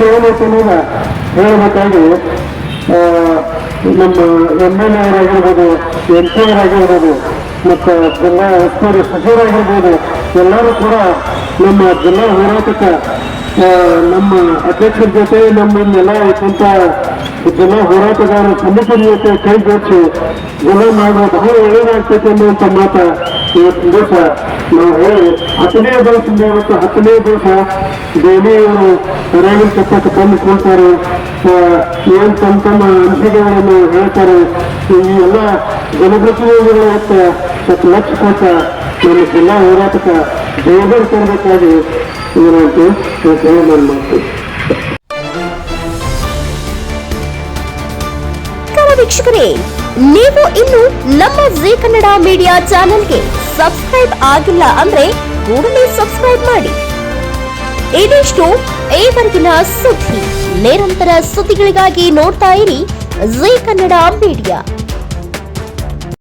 ಅನ್ನೋದ ಹೇಳಬೇಕಾಗಿ ನಮ್ಮ ಎಂ ಎಲ್ ಎ ಆಗಿರ್ಬೋದು ಎಂ ಪಿ ಆಗಿರ್ಬೋದು ಮತ್ತು ಜಿಲ್ಲಾ ಉಸ್ತುವಾರಿ ಸಚಿವರಾಗಿರ್ಬೋದು ಎಲ್ಲರೂ ಕೂಡ ನಮ್ಮ ಜಿಲ್ಲಾ ಹೋರಾಟಕ್ಕೆ ನಮ್ಮ ಅಧ್ಯಕ್ಷರ ಜೊತೆ ನಮ್ಮ ಇಲ್ಲೆಲ್ಲ ಇದ್ದಂಥ ಜಿಲ್ಲಾ ಹೋರಾಟಗಾರರ ಸಮಿತಿ ಜೊತೆ ಕೈ ಜೋಡಿಸಿ ಜಿಲ್ಲಾ ಮಾಡುವ ಬಹಳ ಒಳ್ಳೆಯದಾಗ್ತೈತೆ ಅನ್ನುವಂಥ ಮಾತು ಇವತ್ತು ದಿವಸ. ನಾವು ಹೇಳಿ ಹತ್ತನೇ ದಿವಸದಿಂದ ಇವತ್ತು ಹತ್ತನೇ ದಿವಸ ದೇವಿಯವರು ರಾಗಿನ ಚಪ್ಪಕ್ಕೆ ತಂದು ಕೊಡ್ತಾರೆ. ಏನ್ ತಮ್ಮ ತಮ್ಮ ಅನಿಸಿಕೆಗಳನ್ನು ಹೇಳ್ತಾರೆ. ಈ ಎಲ್ಲ ಜನಪ್ರತಿನಿಧಿಗಳು ಸ್ವಲ್ಪ ಲಕ್ಷ ಕೊಟ್ಟ ನಮ್ಮ ಜಿಲ್ಲಾ ಹೋರಾಟಕ್ಕೆ ಜಯಬೇರು ತರಬೇಕಾಗಿ ಇವರಂತೆ ನಾನು ಮಾಡ್ತೀನಿ ವೀಕ್ಷಕರೇ, ನೀವು ಇನ್ನು ನಮ್ಮ ಜೀ ಕನ್ನಡ ಮೀಡಿಯಾ ಚಾನೆಲ್ಗೆ ಸಬ್ಸ್ಕ್ರೈಬ್ ಆಗಿಲ್ಲ ಅಂದ್ರೆ ಕೂಡಲೇ ಸಬ್ಸ್ಕ್ರೈಬ್ ಮಾಡಿ. ಇದಿಷ್ಟು ಈವರೆಗಿನ ಸುದ್ದಿ. ನಿರಂತರ ಸುದ್ದಿಗಳಿಗಾಗಿ ನೋಡ್ತಾ ಇರಿ ಜಿ ಕನ್ನಡ ಮೀಡಿಯಾ.